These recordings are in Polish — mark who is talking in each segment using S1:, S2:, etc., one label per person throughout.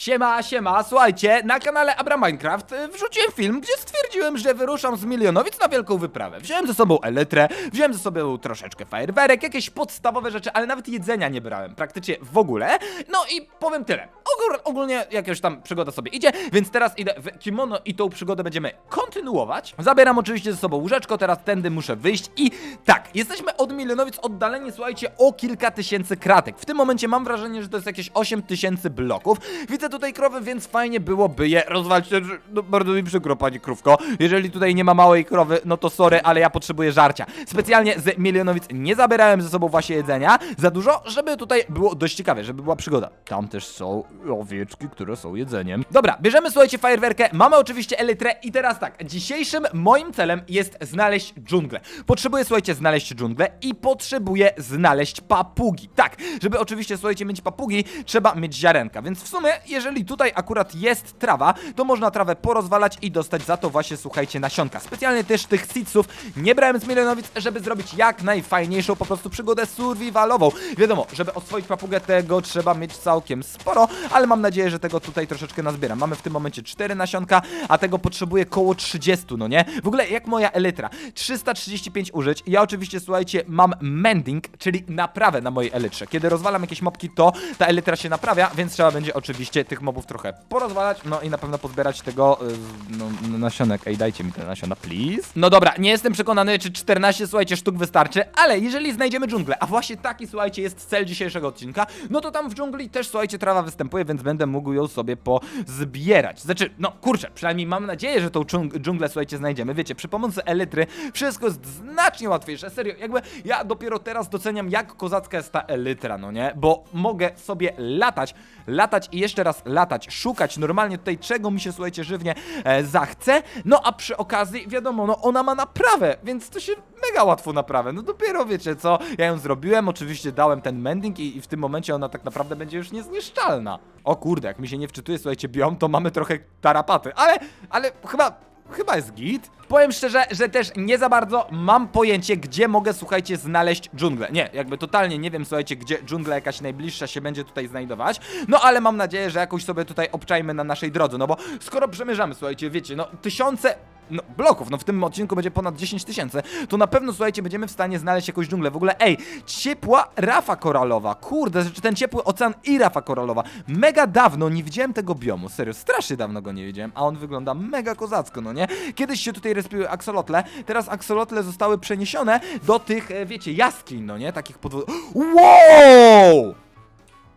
S1: Siema, siema, słuchajcie, na kanale Abra Minecraft y, wrzuciłem film, gdzie stwierdziłem, że wyruszam z Milionowic na wielką wyprawę. Wziąłem ze sobą elytrę, wziąłem ze sobą troszeczkę fajerwerek, jakieś podstawowe rzeczy, ale nawet jedzenia nie brałem, praktycznie w ogóle. No i powiem tyle. Ogól, ogólnie jakaś tam przygoda sobie idzie, więc teraz idę w kimono i tą przygodę będziemy kontynuować. Zabieram oczywiście ze sobą łóżeczko, teraz tędy muszę wyjść i tak, jesteśmy od Milionowic oddaleni, słuchajcie, o kilka tysięcy kratek. W tym momencie mam wrażenie, że to jest jakieś 8 tysięcy bloków. Widzę tutaj krowy, więc fajnie byłoby je rozwalić. No, bardzo mi przykro, pani krówko. Jeżeli tutaj nie ma małej krowy, no to sorry, ale ja potrzebuję żarcia. Specjalnie z Milionowic nie zabierałem ze sobą właśnie jedzenia za dużo, żeby tutaj było dość ciekawie, żeby była przygoda. Tam też są owieczki, które są jedzeniem. Dobra, bierzemy, słuchajcie, fajerwerkę. Mamy oczywiście elytrę i teraz tak, dzisiejszym moim celem jest znaleźć dżunglę. Potrzebuję, słuchajcie, znaleźć dżunglę i potrzebuję znaleźć papugi. Tak, żeby oczywiście, słuchajcie, mieć papugi, trzeba mieć ziarenka, więc w sumie, jeżeli tutaj akurat jest trawa, to można trawę porozwalać i dostać za to właśnie, słuchajcie, nasionka. Specjalnie też tych seedsów nie brałem z milionowic, żeby zrobić jak najfajniejszą po prostu przygodę survivalową. Wiadomo, żeby oswoić papugę tego trzeba mieć całkiem sporo, ale mam nadzieję, że tego tutaj troszeczkę nazbieram. Mamy w tym momencie 4 nasionka, a tego potrzebuję koło 30, no nie? W ogóle jak moja elytra, 335 użyć. Ja oczywiście, słuchajcie, mam mending, czyli naprawę na mojej elytrze. Kiedy rozwalam jakieś mobki, to ta elytra się naprawia, więc trzeba będzie oczywiście tych mobów trochę porozwalać, no i na pewno pozbierać tego y, no, nasionek. Ej, dajcie mi te nasiona, please. No dobra, nie jestem przekonany, czy 14, słuchajcie, sztuk wystarczy, ale jeżeli znajdziemy dżunglę, a właśnie taki, słuchajcie, jest cel dzisiejszego odcinka, no to tam w dżungli też, słuchajcie, trawa występuje, więc będę mógł ją sobie pozbierać. Znaczy, no kurczę, przynajmniej mam nadzieję, że tą dżung- dżunglę, słuchajcie, znajdziemy. Wiecie, przy pomocy elitry wszystko jest znacznie łatwiejsze. Serio, jakby ja dopiero teraz doceniam, jak kozacka jest ta elytra, no nie? Bo mogę sobie latać, latać i jeszcze raz latać, szukać normalnie tutaj, czego mi się, słuchajcie, żywnie e, zachce. No a przy okazji, wiadomo, no ona ma naprawę, więc to się mega łatwo naprawę. No dopiero wiecie co, ja ją zrobiłem, oczywiście dałem ten mending i, i w tym momencie ona tak naprawdę będzie już niezniszczalna. O kurde, jak mi się nie wczytuje, słuchajcie, biom, to mamy trochę tarapaty, ale, ale chyba Chyba jest git. Powiem szczerze, że też nie za bardzo mam pojęcie, gdzie mogę, słuchajcie, znaleźć dżunglę. Nie, jakby totalnie nie wiem, słuchajcie, gdzie dżungla jakaś najbliższa się będzie tutaj znajdować. No ale mam nadzieję, że jakoś sobie tutaj obczajmy na naszej drodze, no bo skoro przemierzamy, słuchajcie, wiecie, no tysiące no, bloków, no w tym odcinku będzie ponad 10 tysięcy, to na pewno, słuchajcie, będziemy w stanie znaleźć jakąś dżunglę. W ogóle, ej, ciepła rafa koralowa, kurde, czy ten ciepły ocean i rafa koralowa. Mega dawno nie widziałem tego biomu, serio, strasznie dawno go nie widziałem, a on wygląda mega kozacko, no nie? Kiedyś się tutaj respiły aksolotle, teraz aksolotle zostały przeniesione do tych, e, wiecie, jaskiń, no nie? Takich podwód... Wow!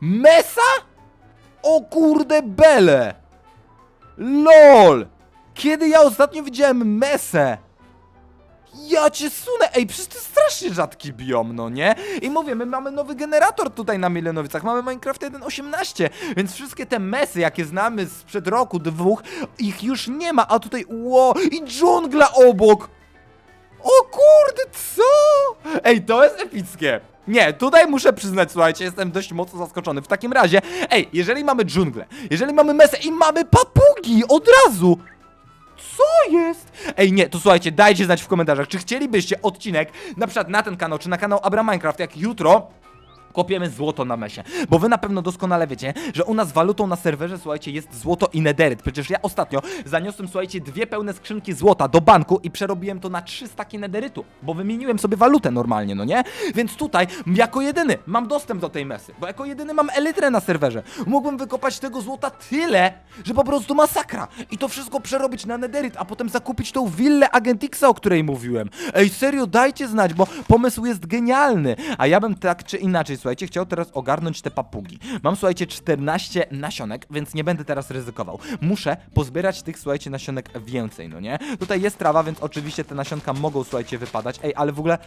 S1: Mesa? O kurde bele! LOL! Kiedy ja ostatnio widziałem mesę? Ja cię sunę! Ej, przecież to strasznie rzadki biom, no nie? I mówię, my mamy nowy generator tutaj na Milenowicach, mamy Minecraft 1.18, więc wszystkie te mesy, jakie znamy sprzed roku, dwóch, ich już nie ma, a tutaj, ło, i dżungla obok! O kurde, co? Ej, to jest epickie. Nie, tutaj muszę przyznać, słuchajcie, jestem dość mocno zaskoczony. W takim razie, ej, jeżeli mamy dżunglę, jeżeli mamy mesę i mamy papugi od razu, co jest? Ej, nie, to słuchajcie, dajcie znać w komentarzach, czy chcielibyście odcinek, na przykład na ten kanał, czy na kanał Abra Minecraft, jak jutro kopiemy złoto na mesie. Bo wy na pewno doskonale wiecie, że u nas walutą na serwerze, słuchajcie, jest złoto i nederyt. Przecież ja ostatnio zaniosłem, słuchajcie, dwie pełne skrzynki złota do banku i przerobiłem to na trzy staki nederytu, bo wymieniłem sobie walutę normalnie, no nie? Więc tutaj, jako jedyny, mam dostęp do tej mesy, bo jako jedyny mam elytrę na serwerze. Mógłbym wykopać tego złota tyle, że po prostu masakra. I to wszystko przerobić na nederyt, a potem zakupić tą willę Agentixa, o której mówiłem. Ej, serio, dajcie znać, bo pomysł jest genialny. A ja bym tak czy inaczej, słuchajcie, chciał teraz ogarnąć te papugi. Mam, słuchajcie, 14 nasionek, więc nie będę teraz ryzykował. Muszę pozbierać tych, słuchajcie, nasionek więcej, no nie? Tutaj jest trawa, więc oczywiście te nasionka mogą, słuchajcie, wypadać. Ej, ale w ogóle...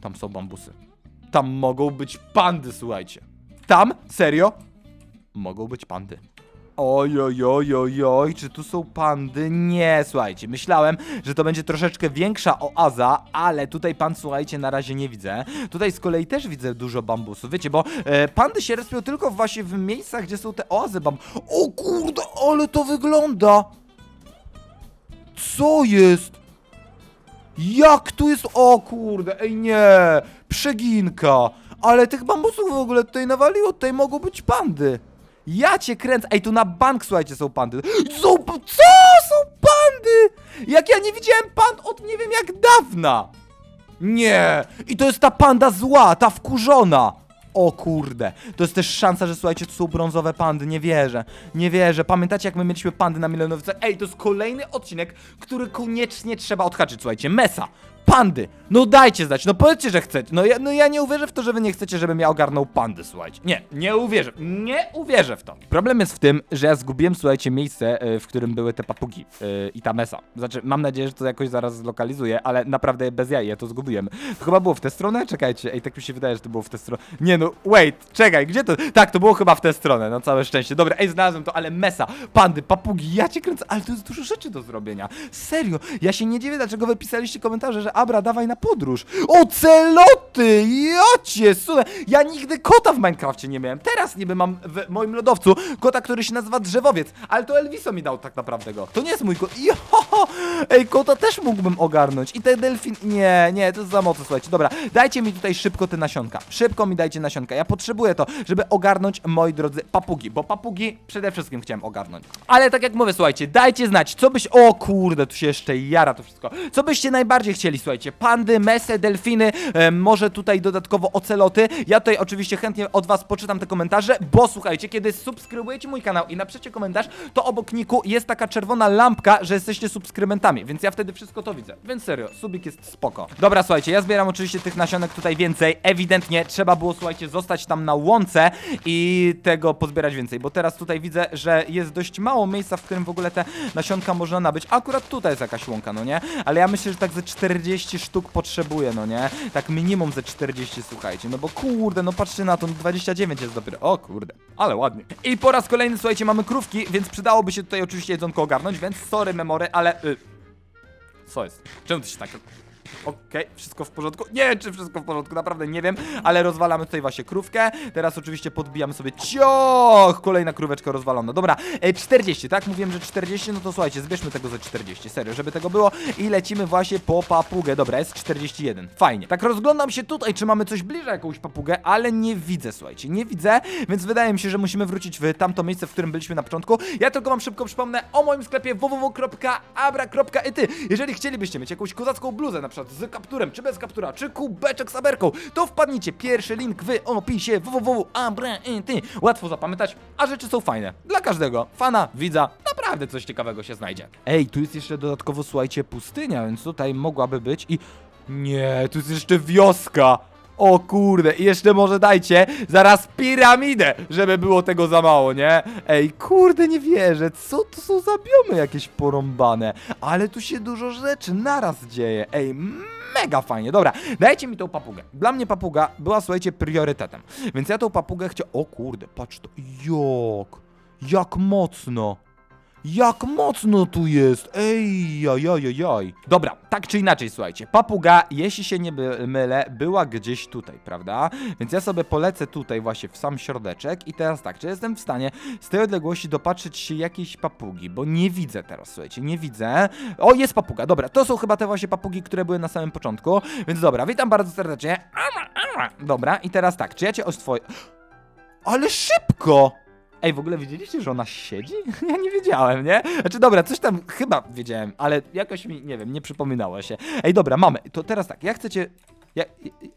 S1: Tam są bambusy. Tam mogą być pandy, słuchajcie. Tam? Serio? Mogą być pandy. Oj, oj, oj, oj, oj, czy tu są pandy? Nie, słuchajcie, myślałem, że to będzie troszeczkę większa oaza, ale tutaj pan, słuchajcie, na razie nie widzę. Tutaj z kolei też widzę dużo bambusów, wiecie, bo e, pandy się respią tylko właśnie w miejscach, gdzie są te oazy bamb... O kurde, ale to wygląda! Co jest? Jak tu jest? O kurde, ej nie! Przeginka! Ale tych bambusów w ogóle tutaj nawaliło, tutaj mogą być pandy. Ja cię kręcę. Ej, tu na bank, słuchajcie, są pandy. Są, co? Są pandy! Jak ja nie widziałem pand od nie wiem jak dawna. Nie! I to jest ta panda zła, ta wkurzona! O kurde, to jest też szansa, że słuchajcie, to są brązowe pandy, nie wierzę, nie wierzę. Pamiętacie jak my mieliśmy pandy na Milenowicach? Ej, to jest kolejny odcinek, który koniecznie trzeba odhaczyć, słuchajcie, Mesa, pandy, no dajcie znać, no powiedzcie, że chcecie, no ja, no ja nie uwierzę w to, że wy nie chcecie, żebym ja ogarnął pandy, słuchajcie. Nie, nie uwierzę, nie uwierzę w to. Problem jest w tym, że ja zgubiłem, słuchajcie, miejsce, e, w którym były te papugi e, i ta Mesa. Znaczy, mam nadzieję, że to jakoś zaraz zlokalizuję, ale naprawdę bez jaj, ja to zgubiłem. To chyba było w tę stronę? Czekajcie, ej, tak mi się wydaje, że to było w tę stronę. Nie no, wait, czekaj, gdzie to? Tak, to było chyba w tę stronę, no całe szczęście. Dobra, ej, znalazłem to, ale Mesa, pandy, papugi, ja cię kręcę, ale to jest dużo rzeczy do zrobienia. Serio, ja się nie dziwię, dlaczego wy pisaliście komentarze, że Abra, dawaj na podróż. Oceloty, jocie, sunę. Ja nigdy kota w Minecrafcie nie miałem. Teraz niby mam w moim lodowcu kota, który się nazywa Drzewowiec, ale to Elviso mi dał tak naprawdę go. To nie jest mój kot. Jo, ej, kota też mógłbym ogarnąć. I te delfin... Nie, nie, to jest za mocno, słuchajcie. Dobra, dajcie mi tutaj szybko te nasionka. Szybko mi dajcie nasionka. Ja potrzebuję to, żeby ogarnąć, moi drodzy, papugi, bo papugi przede wszystkim chciałem ogarnąć. Ale tak jak mówię, słuchajcie, dajcie znać, co byś... O kurde, tu się jeszcze jara to wszystko. Co byście najbardziej chcieli, słuchajcie? Pandy, mesy, delfiny, e, może tutaj dodatkowo oceloty. Ja tutaj oczywiście chętnie od was poczytam te komentarze, bo słuchajcie, kiedy subskrybujecie mój kanał i napiszecie komentarz, to obok niku jest taka czerwona lampka, że jesteście subskrybentami, więc ja wtedy wszystko to widzę. Więc serio, subik jest spoko. Dobra, słuchajcie, ja zbieram oczywiście tych nasionek tutaj więcej. Ewidentnie trzeba było, słuchajcie, zostać tam na łące i tego pozbierać więcej, bo teraz tutaj widzę, że jest dość mało miejsca, w którym w ogóle te nasionka można nabyć. Akurat tutaj jest jakaś łąka, no nie? Ale ja myślę, że tak ze 40 sztuk potrzebuję, no nie? Tak minimum ze 40, słuchajcie, no bo kurde, no patrzcie na to, no 29 jest dopiero. O kurde, ale ładnie. I po raz kolejny, słuchajcie, mamy krówki, więc przydałoby się tutaj oczywiście jedzonko ogarnąć, więc sorry memory, ale... Y co jest? Czemu to się tak... Okej, wszystko w porządku? Nie wiem, czy wszystko w porządku, naprawdę nie wiem, ale rozwalamy tutaj właśnie krówkę. Teraz oczywiście podbijamy sobie cioch! Kolejna króweczka rozwalona. Dobra, e, 40, tak? Mówiłem, że 40, no to słuchajcie, zbierzmy tego ze 40, serio, żeby tego było i lecimy właśnie po papugę. Dobra, jest 41, fajnie. Tak rozglądam się tutaj, czy mamy coś bliżej jakąś papugę, ale nie widzę, słuchajcie, nie widzę, więc wydaje mi się, że musimy wrócić w tamto miejsce, w którym byliśmy na początku. Ja tylko wam szybko przypomnę o moim sklepie www.abra.ety. Jeżeli chcielibyście mieć jakąś kozacką bluzę, na przykład z kapturem, czy bez kaptura, czy kubeczek z aberką, to wpadnijcie, pierwszy link w opisie www.abra.ety. Łatwo zapamiętać, a rzeczy są fajne. Dla każdego, fana, widza, naprawdę coś ciekawego się znajdzie. Ej, tu jest jeszcze dodatkowo, słuchajcie, pustynia, więc tutaj mogłaby być i... Nie, tu jest jeszcze wioska! O kurde, jeszcze może dajcie zaraz piramidę, żeby było tego za mało, nie? Ej, kurde, nie wierzę, co to są za biomy jakieś porąbane? Ale tu się dużo rzeczy naraz dzieje, ej, mega fajnie, dobra, dajcie mi tą papugę. Dla mnie papuga była, słuchajcie, priorytetem, więc ja tą papugę chciałem... O kurde, patrz to, jak, jak mocno. Jak mocno tu jest! Ej, jaj, jaj, jaj. Dobra, tak czy inaczej, słuchajcie. Papuga, jeśli się nie mylę, była gdzieś tutaj, prawda? Więc ja sobie polecę tutaj właśnie w sam środeczek i teraz tak, czy jestem w stanie z tej odległości dopatrzyć się jakiejś papugi, bo nie widzę teraz, słuchajcie, nie widzę. O, jest papuga, dobra, to są chyba te właśnie papugi, które były na samym początku, więc dobra, witam bardzo serdecznie. Dobra, i teraz tak, czy ja cię oswoję... Ale szybko! Ej, w ogóle wiedzieliście, że ona siedzi? Ja nie wiedziałem, nie? Znaczy, dobra, coś tam chyba wiedziałem, ale jakoś mi, nie wiem, nie przypominało się. Ej, dobra, mamy. To teraz tak, ja chcę cię... Ja,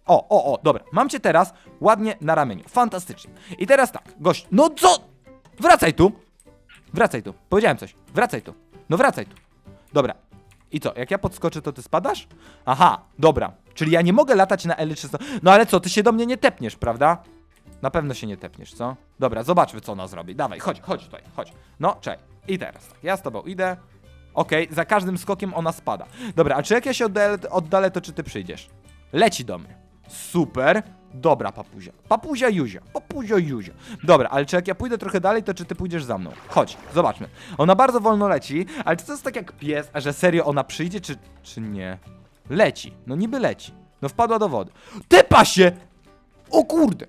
S1: o, o, o, dobra. Mam cię teraz ładnie na ramieniu. Fantastycznie. I teraz tak, gość, no co? Wracaj tu! Wracaj tu. Powiedziałem coś. Wracaj tu. No wracaj tu. Dobra. I co, jak ja podskoczę, to ty spadasz? Aha, dobra. Czyli ja nie mogę latać na L300. No ale co, ty się do mnie nie tepniesz, prawda? Na pewno się nie tepniesz, co? Dobra, zobaczmy, co ona zrobi. Dawaj, chodź, chodź tutaj, chodź. No, czekaj. I teraz tak, ja z tobą idę. Okej, za każdym skokiem ona spada. Dobra, a czy jak ja się oddalę, oddalę, to czy ty przyjdziesz? Leci do mnie. Super. Dobra, papuzia. Papuzia Juzia. Papuzia Juzia. Dobra, ale czy jak ja pójdę trochę dalej, to czy ty pójdziesz za mną? Chodź, zobaczmy. Ona bardzo wolno leci, ale czy to jest tak jak pies, że serio ona przyjdzie, czy, czy nie? Leci. No niby leci. No wpadła do wody. Tepa się! O kurde!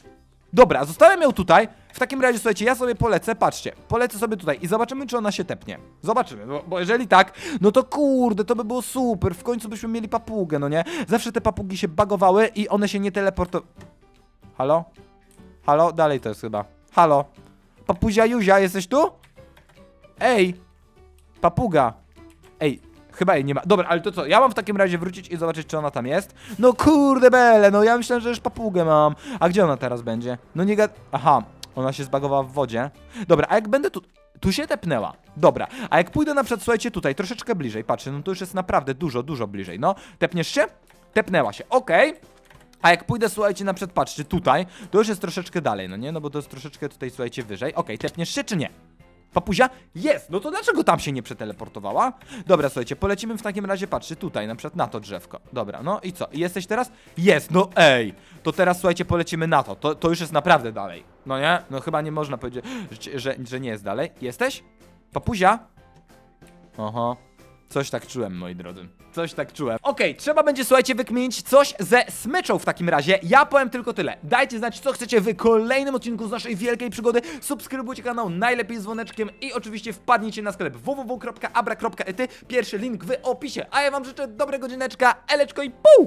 S1: Dobra, zostawiam ją tutaj. W takim razie, słuchajcie, ja sobie polecę, patrzcie, polecę sobie tutaj i zobaczymy, czy ona się tepnie. Zobaczymy, bo, bo jeżeli tak, no to kurde, to by było super. W końcu byśmy mieli papugę, no nie? Zawsze te papugi się bagowały i one się nie teleportowały. Halo? Halo? Dalej to jest chyba. Halo? Papuzia Juzia, jesteś tu? Ej! Papuga! Ej, chyba jej nie ma. Dobra, ale to co? Ja mam w takim razie wrócić i zobaczyć, czy ona tam jest? No kurde bele, no ja myślałem, że już papugę mam. A gdzie ona teraz będzie? No nie gad... Aha, ona się zbagowała w wodzie. Dobra, a jak będę tu... Tu się tepnęła. Dobra, a jak pójdę na przykład, słuchajcie, tutaj, troszeczkę bliżej, patrzcie, no to już jest naprawdę dużo, dużo bliżej. No, tepniesz się? Tepnęła się, okej. A jak pójdę, słuchajcie, na przykład, patrzcie, tutaj, to już jest troszeczkę dalej, no nie? No bo to jest troszeczkę tutaj, słuchajcie, wyżej. Okej, tepniesz się czy nie? Papuzia? Jest! No to dlaczego tam się nie przeteleportowała? Dobra, słuchajcie, polecimy w takim razie, patrzcie, tutaj, na przykład na to drzewko. Dobra, no i co? Jesteś teraz? Jest, no ej! To teraz, słuchajcie, polecimy na to. To, to już jest naprawdę dalej. No nie? No chyba nie można powiedzieć, że, że, że nie jest dalej. Jesteś? Papuzia? Oho. Coś tak czułem, moi drodzy. Coś tak czułem. Okej, trzeba będzie, słuchajcie, wykminić coś ze smyczą w takim razie. Ja powiem tylko tyle. Dajcie znać, co chcecie w kolejnym odcinku z naszej wielkiej przygody. Subskrybujcie kanał, najlepiej z dzwoneczkiem i oczywiście wpadnijcie na sklep www.abra.ety. Pierwszy link w opisie. A ja wam życzę dobrego dzieneczka, eleczko i pół!